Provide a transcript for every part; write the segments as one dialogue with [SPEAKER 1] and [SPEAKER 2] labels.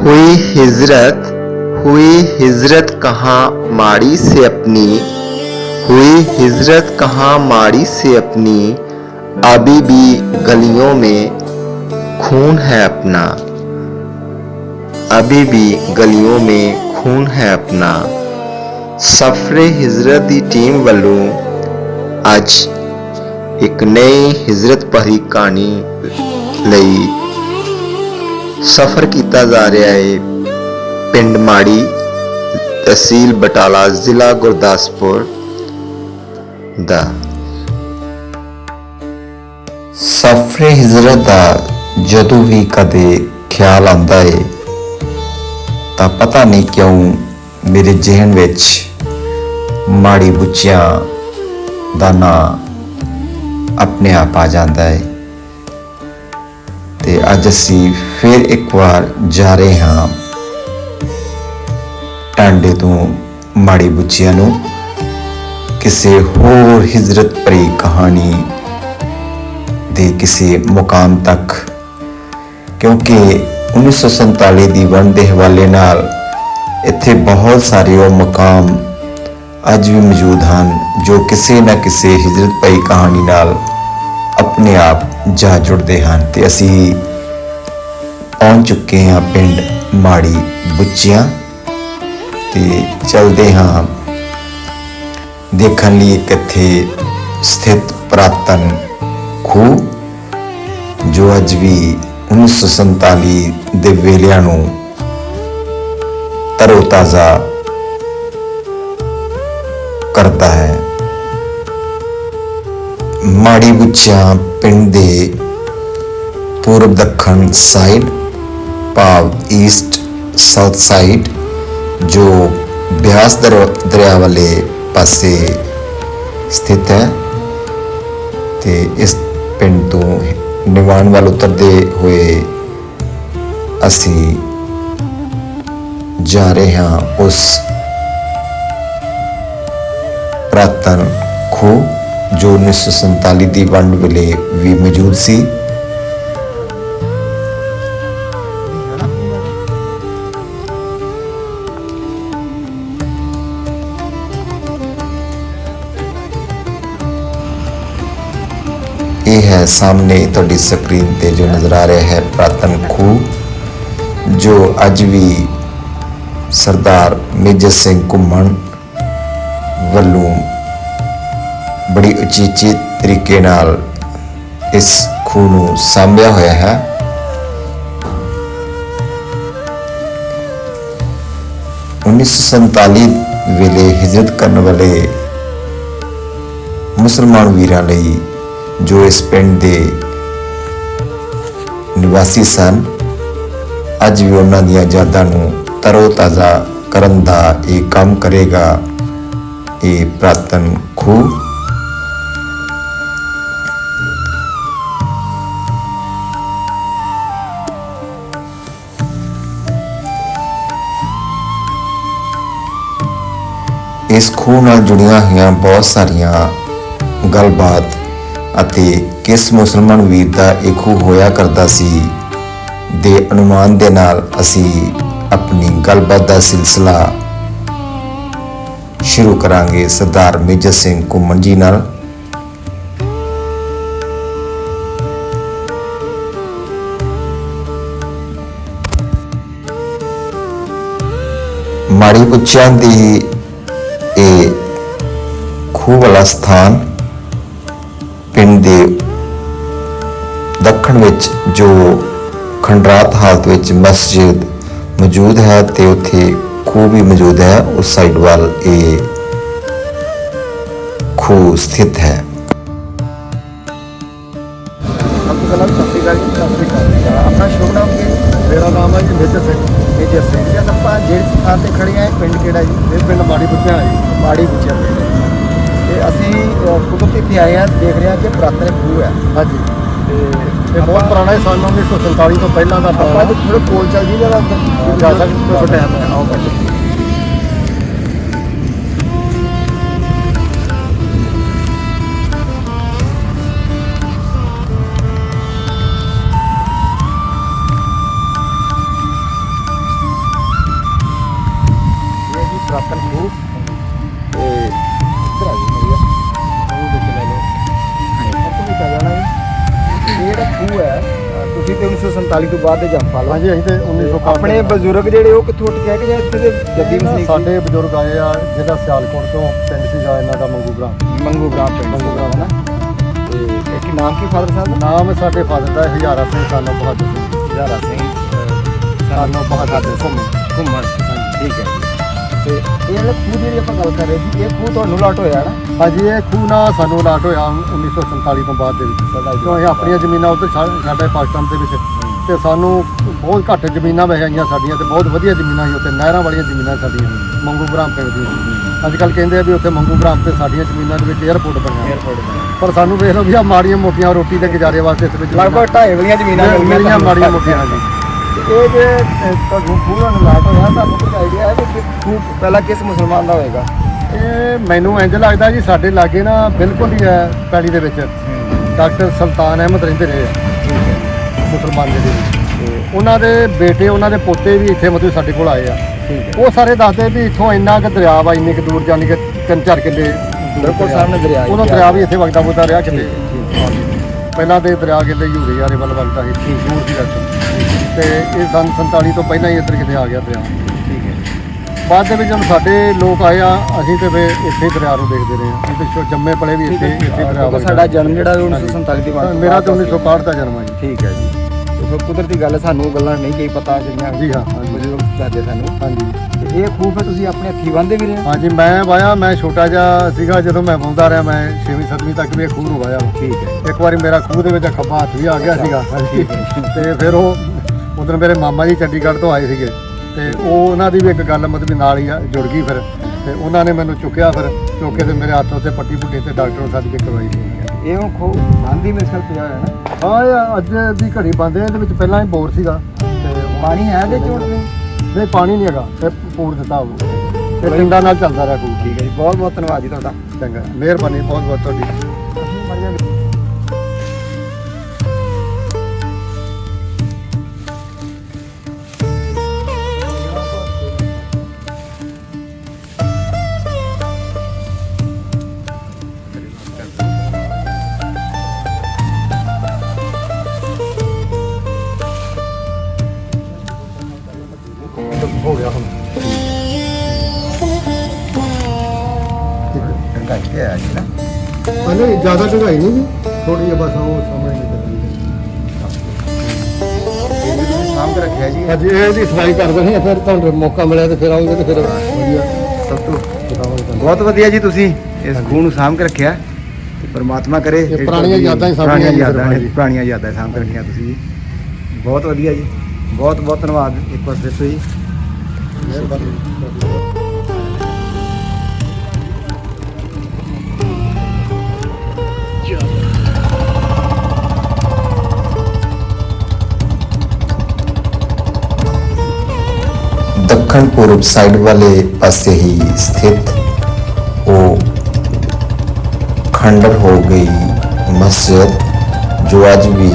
[SPEAKER 1] हुई हिजरत हुई हिजरत कहाँ माड़ी से अपनी हुई हिजरत कहाँ माड़ी से अपनी अभी भी गलियों में खून है अपना अभी भी गलियों में खून है अपना ਸਫਰੇ ਹਿਜਰਤ ਦੀ ਟੀਮ ਵੱਲੋਂ ਅੱਜ ਇੱਕ ਨਈ ਹਿਜਰਤ ਭਰੀ ਕਹਾਣੀ ਲਈ ਸਫ਼ਰ ਕੀਤਾ ਜਾ ਰਿਹਾ ਹੈ ਪਿੰਡ ਮਾੜੀ ਤਹਿਸੀਲ ਬਟਾਲਾ ਜ਼ਿਲ੍ਹਾ ਗੁਰਦਾਸਪੁਰ ਦਾ। ਸਫਰੇ ਹਿਜਰਤ ਦਾ ਜਦੋਂ ਵੀ ਕਦੇ ਖਿਆਲ ਆਉਂਦਾ ਹੈ ਤਾਂ ਪਤਾ ਨਹੀਂ ਕਿਉਂ ਮੇਰੇ ਜ਼ਿਹਨ ਵਿੱਚ ਮਾੜੀ ਬੁੱਚਿਆਂ ਦਾ ਨਾਂ ਆਪਣੇ ਆਪ ਆ ਜਾਂਦਾ ਹੈ ਅੱਜ ਅਸੀਂ ਫਿਰ ਇੱਕ ਵਾਰ ਜਾ ਰਹੇ ਹਾਂ ਟਾਂਡੇ ਤੋਂ ਮਾੜੀ ਬੁੱਚਿਆਂ ਨੂੰ, ਕਿਸੇ ਹੋਰ ਹਿਜਰਤ ਭਰੀ ਕਹਾਣੀ ਦੇ ਕਿਸੇ ਮੁਕਾਮ ਤੱਕ, ਕਿਉਂਕਿ 1947 ਦੀ ਵੰਡ ਦੇ ਹਵਾਲੇ ਨਾਲ ਇੱਥੇ ਬਹੁਤ ਸਾਰੇ ਉਹ ਮਕਾਮ ਅੱਜ ਵੀ ਮੌਜੂਦ ਹਨ ਜੋ ਕਿਸੇ ਨਾ ਕਿਸੇ ਹਿਜਰਤ ਪਈ ਕਹਾਣੀ ਨਾਲ ਆਪਣੇ ਆਪ ਜਾ ਜੁੜਦੇ ਹਨ ਤੇ ਅਸੀਂ ਪਹੁੰਚ ਚੁੱਕੇ ਹਾਂ ਪਿੰਡ ਮਾੜੀ ਬੁੱਚੀਆਂ ਤੇ ਚਲਦੇ ਹਾਂ ਦੇਖਣ ਲਈ ਇੱਕ ਇੱਥੇ ਸਥਿਤ ਪ੍ਰਾਤਨ ਖੂਹ, ਜੋ ਅੱਜ ਵੀ 1947 ਦੇ ਵੇਲਿਆਂ ਨੂੰ ਤਰੋਤਾਜ਼ਾ ਕਰਦਾ ਹੈ। ਮਾੜੀ ਬੁੱਚਿਆਂ ਪਿੰਡ ਦੇ ਪੂਰਬ ਦੱਖਣ ਸਾਈਡ ਭਾਵ ਈਸਟ ਸਾਊਥ ਸਾਈਡ ਜੋ ਬਿਆਸ ਦਰ- ਦਰਿਆ ਵਾਲੇ ਪਾਸੇ ਸਥਿਤ ਹੈ ਤੇ ਇਸ ਪਿੰਡ ਤੋਂ ਨਿਵਾਨ ਵੱਲ ਉਤਰਦੇ ਹੋਏ ਅਸੀਂ ਜਾ ਰਹੇ ਹਾਂ ਉਸ ਪ੍ਰਾਤਨ ਖੂਹ। ਜੋ 1947 ਦੀ ਵੰਡ ਵੇਲੇ ਵੀ ਮੌਜੂਦ ਸੀ। ਇਹ ਹੈ ਸਾਹਮਣੇ ਤੁਹਾਡੀ ਸਕਰੀਨ ਤੇ ਜੋ ਨਜ਼ਰ ਆ ਰਿਹਾ ਹੈ ਪ੍ਰਾਤਨ ਖੂਹ, ਜੋ ਅੱਜ ਵੀ ਸਰਦਾਰ ਮੇਜਰ ਸਿੰਘ ਘੁੰਮਣ ਵੱਲੋਂ ਬੜੀ ਉਚੇਚੇ ਤਰੀਕੇ ਨਾਲ ਇਸ ਖੂਹ ਨੂੰ ਸਾਂਭਿਆ ਹੋਇਆ ਹੈ। ਉੱਨੀ ਸੌ ਸੰਤਾਲੀ ਵੇਲੇ ਹਿਜਰਤ ਕਰਨ ਵਾਲੇ ਮੁਸਲਮਾਨ ਵੀਰਾਂ ਲਈ ਜੋ ਇਸ ਪਿੰਡ ਦੇ ਨਿਵਾਸੀ ਸਨ, ਅੱਜ ਵੀ ਉਹਨਾਂ ਦੀਆਂ ਯਾਦਾਂ ਨੂੰ ਤਰੋ ਤਾਜ਼ਾ ਕਰਨ ਦਾ ਇਹ ਕੰਮ ਕਰੇਗਾ, ਇਹ ਪ੍ਰਾਤਨ ਖੂਹ। ਇਸ ਖੂਹ ਨਾਲ ਜੁੜੀਆਂ ਹੋਈਆਂ ਬਹੁਤ ਸਾਰੀਆਂ ਗੱਲਬਾਤ ਅਤੇ ਕਿਸ ਮੁਸਲਮਾਨ ਵੀਰ ਦਾ ਇਹ ਖੂਹ ਹੋਇਆ ਕਰਦਾ ਸੀ, ਦੇ ਅਨੁਮਾਨ ਦੇ ਨਾਲ ਅਸੀਂ ਆਪਣੀ ਗੱਲਬਾਤ ਦਾ ਸਿਲਸਿਲਾ ਸ਼ੁਰੂ ਕਰਾਂਗੇ ਸਰਦਾਰ ਮੇਜਰ ਸਿੰਘ ਘੁੰਮਣ ਜੀ ਨਾਲ। ਮਾੜੀ ਪੁੱਛਾਂ ਦੀ ਇਹ ਖੂਹ ਵਾਲਾ ਸਥਾਨ ਪਿੰਡ ਦੇ ਦੱਖਣ ਵਿੱਚ ਜੋ ਖੰਡਰਾਤ ਹਾਲਤ ਵਿੱਚ ਮਸਜਿਦ ਮੌਜੂਦ ਹੈ ਤੇ ਉੱਥੇ ਖੂਹ ਵੀ ਮੌਜੂਦ ਹੈ ਉਸ ਸਾਈਡ ਵੱਲ ਇਹ ਖੂਹ ਸਥਿਤ ਹੈ।
[SPEAKER 2] ਪਹਿਲਾਂ ਸਤਿ ਸ਼੍ਰੀ ਅਕਾਲ ਜੀ ਸਤਿ ਸ਼੍ਰੀ ਅਕਾਲ ਆਪਣਾ ਸ਼ੁਭ ਨਾਮ ਕੀ ਹੈ ਮੇਰਾ ਨਾਮ ਹੈ ਜੀ ਮੇਜਰ ਸਿੰਘ। ਮੇਜਰ ਸਿੰਘ ਜੀ ਆਪਾਂ ਜਿਹੜੀ ਥਾਂ ਤੇ ਖੜੇ ਆ ਇਹ ਪਿੰਡ ਕਿਹੜਾ ਜੀ? ਇਹ ਪਿੰਡ ਮਾੜੀ ਪੁੱਛਿਆ ਜੀ। ਮਾੜੀ ਪੁੱਛਿਆ ਪਿੰਡ ਤੇ ਅਸੀਂ ਕੁਦਰਤੀ ਇੱਥੇ ਆਏ ਆ ਦੇਖ ਰਹੇ ਆ ਕਿ ਪ੍ਰਾਤਨ ਖੂਹ ਹੈ। ਹਾਂਜੀ। ਤੇ ਇਹ ਬਹੁਤ ਪੁਰਾਣਾ ਹੈ ਸਾਲ 1947 ਤੋਂ ਪਹਿਲਾਂ ਦਾ ਜੇ ਥੋੜੇ ਕੋਲ ਚੱਲ ਜੀ ਜਰਾ ਜਾ ਸਕਦੇ ਹੋ। ਟਾਈਮ ਹੈ। ਆਓ ਬੈਠੋ
[SPEAKER 3] 1947 ਤੋਂ ਬਾਅਦ ਦੇ ਜੰਪਾਲ
[SPEAKER 2] ਹਾਂਜੀ ਅਸੀਂ ਤੇ 1961
[SPEAKER 3] ਆਪਣੇ ਬਜ਼ੁਰਗ ਜਿਹੜੇ ਉਹ ਕਿੱਥੋਂ ਉੱਠ ਕੇ ਆਏ ਕਿ ਜਾਂ ਇੱਥੇ ਦੇ ਜੱਦੀ ਵਸਨੀਕ
[SPEAKER 2] ਸਾਡੇ ਬਜ਼ੁਰਗ ਆਏ ਆ ਜਿਹੜਾ ਸਿਆਲਕੋਟ ਤੋਂ ਪਿੰਡ ਸੀਗਾ ਇਹਨਾਂ ਦਾ ਮੰਗੂ ਗ੍ਰਾਮ।
[SPEAKER 3] ਮੰਗੂ ਗ੍ਰਾਮ ਪਿੰਡ।
[SPEAKER 2] ਮੰਗੂ ਗ੍ਰਾਮ
[SPEAKER 3] ਨਾ? ਤੇ ਇਹ ਕੀ ਨਾਮ ਕੀ ਫਾਦਰ ਸਾਹਿਬ ਦਾ?
[SPEAKER 2] ਨਾਮ ਸਾਡੇ ਫਾਦਰ ਦਾ ਹਜ਼ਾਰਾ ਸਿੰਘ ਸਾਨੋ ਬਹਾਦਰ ਸਿੰਘ।
[SPEAKER 3] ਜਾਰਾ ਸਿੰਘ
[SPEAKER 2] ਸਾਨੋ ਬਹਾਦਰ ਸਿੰਘ।
[SPEAKER 3] ਘੁੰਮਣ ਠੀਕ ਹੈ। ਤੇ
[SPEAKER 2] ਹਾਂਜੀ ਇਹ ਖੂਹ ਨਾ ਸਾਨੂੰ ਲਾਟ ਹੋਇਆ 1947 ਤੋਂ ਬਾਅਦ ਦੇ ਵਿੱਚ। ਕਿਉਂ ਇਹ ਆਪਣੀਆਂ ਜ਼ਮੀਨਾਂ ਉੱਤੇ ਸਾਡੇ ਪਾਕਿਸਤਾਨ ਦੇ ਵਿੱਚ। ਤੇ ਸਾਨੂੰ ਬਹੁਤ ਘੱਟ ਜ਼ਮੀਨਾਂ ਵਹਿਆਈਆਂ ਸਾਡੀਆਂ ਤੇ ਬਹੁਤ ਵਧੀਆ ਜ਼ਮੀਨਾਂ ਸੀ ਉੱਥੇ ਨਹਿਰਾਂ ਵਾਲੀਆਂ ਜ਼ਮੀਨਾਂ ਸਾਡੀਆਂ ਮੰਗੂ ਬ੍ਰਾਮ ਪਿੰਡ ਦੀ ਅੱਜ ਕੱਲ ਕਹਿੰਦੇ ਆ ਵੀ ਉੱਥੇ ਮੰਗੂ ਬ੍ਰਾਮ ਤੇ ਸਾਡੀਆਂ ਜ਼ਮੀਨਾਂ ਦੇ ਵਿੱਚ 에ਅਰਪੋਰਟ ਬਣਿਆ। ਪਰ ਸਾਨੂੰ ਵੇਖ ਲਓ ਵੀ ਆ ਮਾੜੀਆਂ ਮੋਟੀਆਂ ਰੋਟੀ ਦੇ ਗੁਜ਼ਾਰੇ ਵਾਸਤੇ ਇਸ ਵਿੱਚ
[SPEAKER 3] ਲਗਭਗ ਢਾਈ ਵਾਲੀਆਂ ਜ਼ਮੀਨਾਂ ਮਿਲੀਆਂ
[SPEAKER 2] ਮਾੜੀਆਂ ਮੋਟੀਆਂ ਹਾਂਜੀ।
[SPEAKER 3] ਇਹ ਜੇ ਅਹ, ਤੁਹਾਨੂੰ ਖੂਹ ਦਾ ਲਾਟ ਹੋਇਆ ਤੁਹਾਨੂੰ ਕੁਝ ਆਈਡੀਆ ਹੈ ਕਿ ਕਿ ਖੂਹ ਪਹਿਲਾਂ ਕਿਸ ਮੁਸਲਮਾਨ ਦਾ ਹੋਏਗਾ?
[SPEAKER 2] ਇਹ ਮੈਨੂੰ ਇੰਜ ਲੱਗਦਾ ਜੀ ਸਾਡੇ ਲਾਗੇ ਨਾ ਬਿਲਕੁਲ ਹੀ ਹੈ ਪੈਲੀ ਦੇ ਵਿੱਚ। ਡਾਕਟਰ ਸੁਲਤਾਨ ਅਹਿਮਦ ਰਹਿੰਦੇ ਰਹੇ ਆ, ਮੁਸਲਮਾਨ ਜਿਹੜੇ ਤੇ ਉਹਨਾਂ ਦੇ ਬੇਟੇ ਉਹਨਾਂ ਦੇ ਪੋਤੇ ਵੀ ਇੱਥੇ ਮਤਲਬ ਸਾਡੇ ਕੋਲ ਆਏ ਆ।
[SPEAKER 3] ਠੀਕ
[SPEAKER 2] ਉਹ ਸਾਰੇ ਦੱਸਦੇ ਵੀ ਇੱਥੋਂ ਇੰਨਾ ਕੁ ਦਰਿਆ ਵਾ ਇੰਨੇ ਕੁ ਦੂਰ ਜਾਣੀ ਕਿ ਤਿੰਨ ਚਾਰ ਕਿੱਲੇ ਦੂਰ
[SPEAKER 3] ਬਿਲਕੁਲ
[SPEAKER 2] ਦਰਿਆ।
[SPEAKER 3] ਸਾਹਮਣੇ ਦਰਿਆ ਹੀ।
[SPEAKER 2] ਦਰਿਆ ਵੀ ਇੱਥੇ ਵਗਦਾ ਵਗਦਾ ਰਿਹਾ ਕਿਤੇ। ਹਾਂਜੀ। ਪਹਿਲਾਂ ਤੇ ਦਰਿਆ ਕਿਤੇ ਯੂਰੇ ਯਾਰੇ ਵੱਲ ਵਗਦਾ ਸੀ ਦੂਰ ਸੀ ਰੱਖ ਤੇ ਇਹ ਸੰਨ 47 ਤੋਂ ਪਹਿਲਾਂ ਹੀ ਇੱਧਰ ਕਿਤੇ ਆ ਗਿਆ ਦਰਿਆ।
[SPEAKER 3] ਠੀਕ ਹੈ।
[SPEAKER 2] ਬਾਅਦ ਦੇ ਵਿੱਚ ਜਦੋਂ ਸਾਡੇ ਲੋਕ ਆਏ ਆ ਅਸੀਂ ਤੇ ਫੇ ਇੱਥੇ ਦਰਿਆ ਨੂੰ ਦੇਖਦੇ ਰਹੇ ਆ। ਤੇ ਜੰਮੇ ਪਲੇ ਵੀ ਇੱਥੇ ਇੱਥੇ ਦਰਿਆ ਵਗਦਾ
[SPEAKER 3] ਸਾਡਾ ਜਨਮ ਜਿਹੜਾ ਉਹ 1947 ਦੀ ਬਾਅਦ
[SPEAKER 2] ਮੇਰਾ ਤਾਂ 1961 ਦਾ ਜਨਮ ਹੈ ਜੀ।
[SPEAKER 3] ਠੀਕ ਹੈ ਜੀ। ਕੁਦਰਤੀ ਗੱਲ ਸਾਨੂੰ ਗੱਲਾਂ ਨਹੀਂ ਕਈ ਪਤਾ ਜਿਹੜੀਆਂ
[SPEAKER 2] ਜੀ ਹਾਂ,
[SPEAKER 3] ਦੱਸਦੇ ਸਾਨੂੰ।
[SPEAKER 2] ਹਾਂਜੀ।
[SPEAKER 3] ਤੇ ਇਹ ਖੂਹ ਫਿਰ ਤੁਸੀਂ ਆਪਣੇ ਹੱਥੀਂ ਬੰਨਦੇ ਵੀ ਰਹੇ?
[SPEAKER 2] ਹਾਂਜੀ ਮੈਂ ਵਾਇਆ ਮੈਂ ਛੋਟਾ ਜਿਹਾ ਸੀਗਾ ਜਦੋਂ ਮੈਂ ਪਾਉਂਦਾ ਰਿਹਾ ਮੈਂ 6ਵੀਂ 7ਵੀਂ ਤੱਕ ਵੀ ਇਹ ਖੂਹ ਨੂੰ ਵਾਇਆ ਵਾ।
[SPEAKER 3] ਠੀਕ ਹੈ।
[SPEAKER 2] ਇੱਕ ਵਾਰੀ ਮੇਰਾ ਖੂਹ ਦੇ ਵਿੱਚ ਖੱਬਾ ਹੱਥ ਵੀ ਆ ਗਿਆ ਸੀਗਾ। ਹਾਂਜੀ ਤੇ ਫਿਰ ਉਹ ਉਦੋਂ ਮੇਰੇ ਮਾਮਾ ਜੀ ਚੰਡੀਗੜ੍ਹ ਤੋਂ ਆਏ ਸੀਗੇ। ਤੇ ਉਹ ਉਹਨਾਂ ਦੀ ਵੀ ਇੱਕ ਗੱਲ ਮਤਲਬ ਨਾਲ ਹੀ ਆ- ਜੁੜ ਗਈ ਫਿਰ। ਤੇ ਉਹਨਾਂ ਨੇ ਮੈਨੂੰ ਚੁੱਕਿਆ ਫਿਰ ਚੁੱਕ ਕੇ ਤੇ ਮੇਰੇ ਹੱਥ ਉੱਤੇ ਪੱਟੀ ਪੁੱਟੀ ਤੇ ਡਾਕਟਰ ਨੂੰ ਸੱਦ ਕੇ ਕਰਵਾਈ ਸੀ
[SPEAKER 3] ਇਹ ਹੁਣ ਖੂਹ ਬੰਦੀ ਮੇਰੇ ਖਿਆਲ ਪਿਆ ਹੋਇਆ ਨਾ?
[SPEAKER 2] ਹਾਂ ਇਹ ਅੱਜ ਦੀ ਘੜੀ ਬੰਦ ਇਹਦੇ ਵਿੱਚ ਪਹਿਲਾਂ ਹੀ ਬੋਰ ਸੀਗਾ। ਤੇ
[SPEAKER 3] ਪਾਣੀ ਹੈ ਦੇ ਚੋਟ ਨਹੀਂ
[SPEAKER 2] ਨਹੀਂ ਪਾਣੀ ਨਹੀਂ ਹੈਗਾ। ਇਹ ਪੂਰ ਦਿੱਤਾ ਉਹ ਇਹ ਪਿੰਡਾਂ ਨਾਲ ਚੱਲਦਾ ਰਿਹਾ ਕੋਈ।
[SPEAKER 3] ਠੀਕ ਹੈ ਜੀ ਬਹੁਤ ਬਹੁਤ ਧੰਨਵਾਦ ਜੀ ਤੁਹਾਡਾ।
[SPEAKER 2] ਚੰਗਾ। ਮਿਹਰਬਾਨੀ ਬਹੁਤ ਬਹੁਤ ਤੁਹਾਡੀ ਹੋ ਗਿਆ ਹੁਣ
[SPEAKER 3] ਚੰਗਾ ਹੀ ਹੈ ਜੀ ਨਾ
[SPEAKER 2] ਹਾਂ ਨਹੀਂ ਜ਼ਿਆਦਾ ਢਗਾਈ ਨਹੀਂ ਜੀ ਥੋੜੀ ਜਿਹੀ ਬਸ ਉਹ ਸਾਹਮਣੇ ਨਿਕਲ
[SPEAKER 3] ਸਾਂਭ ਕੇ ਰੱਖਿਆ ਜੀ
[SPEAKER 2] ਅੱਜ ਇਹ ਦੀ ਸਫ਼ਾਈ ਕਰ ਦੇਣੀ ਆ, ਫਿਰ ਤੁਹਾਨੂੰ ਮੌਕਾ ਮਿਲਿਆ ਤੇ ਫਿਰ ਆਉਂਗੇ ਤੇ ਫਿਰ ਵਧੀਆ
[SPEAKER 3] ਸਭ ਤੋਂ ਬਹੁਤ ਵਧੀਆ ਜੀ ਤੁਸੀਂ ਇਸ ਖੂਹ ਨੂੰ ਸਾਂਭ ਕੇ ਰੱਖਿਆ। ਤੇ ਪ੍ਰਮਾਤਮਾ ਕਰੇ
[SPEAKER 2] ਪੁਰਾਣੀਆਂ ਯਾਦਾਂ ਹੀ ਜੀ
[SPEAKER 3] ਯਾਦਾਂ। ਪੁਰਾਣੀਆਂ ਯਾਦਾਂ ਸਾਂਭ ਕੇ ਰੱਖੀਆਂ ਤੁਸੀਂ ਜੀ। ਬਹੁਤ ਵਧੀਆ ਜੀ। ਬਹੁਤ ਬਹੁਤ ਧੰਨਵਾਦ। ਇੱਕ ਵਾਰ ਫਿਰ ਤੋਂ ਜੀ
[SPEAKER 2] ਮਿਹਰਬਾਨੀ
[SPEAKER 1] ਦੱਖਣ ਪੂਰਬ ਸਾਈਡ ਵਾਲੇ ਪਾਸੇ ਹੀ ਸਥਿਤ ਉਹ ਖੰਡਰ ਹੋ ਗਈ ਮਸਜਿਦ ਜੋ ਅੱਜ ਵੀ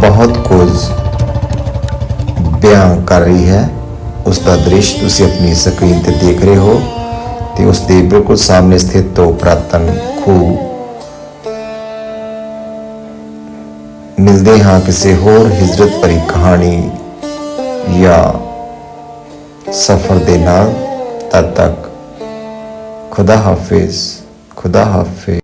[SPEAKER 1] ਬਹੁਤ ਕੁਝ ਬਿਆਨ ਕਰ ਰਹੀ ਹੈ ਉਸ ਦਾ ਦ੍ਰਿਸ਼ ਤੁਸੀਂ ਆਪਣੀ ਸਕਰੀਨ ਤੇ ਦੇਖ ਰਹੇ ਹੋ ਤੇ ਉਸ ਦੇ ਬਿਲਕੁਲ ਸਾਹਮਣੇ ਸਥਿਤ ਉਹ ਪੁਰਾਤਨ ਖੂਹ। ਮਿਲਦੇ ਹਾਂ ਕਿਸੇ ਹੋਰ ਹਿਜਰਤ ਭਰੀ ਕਹਾਣੀ ਜਾਂ ਸਫਰ ਦੇ ਨਾਲ। ਤਦ ਤੱਕ ਖੁਦਾ ਹਾਫਿਜ਼ ਖੁਦਾ ਹਾਫਿਜ਼।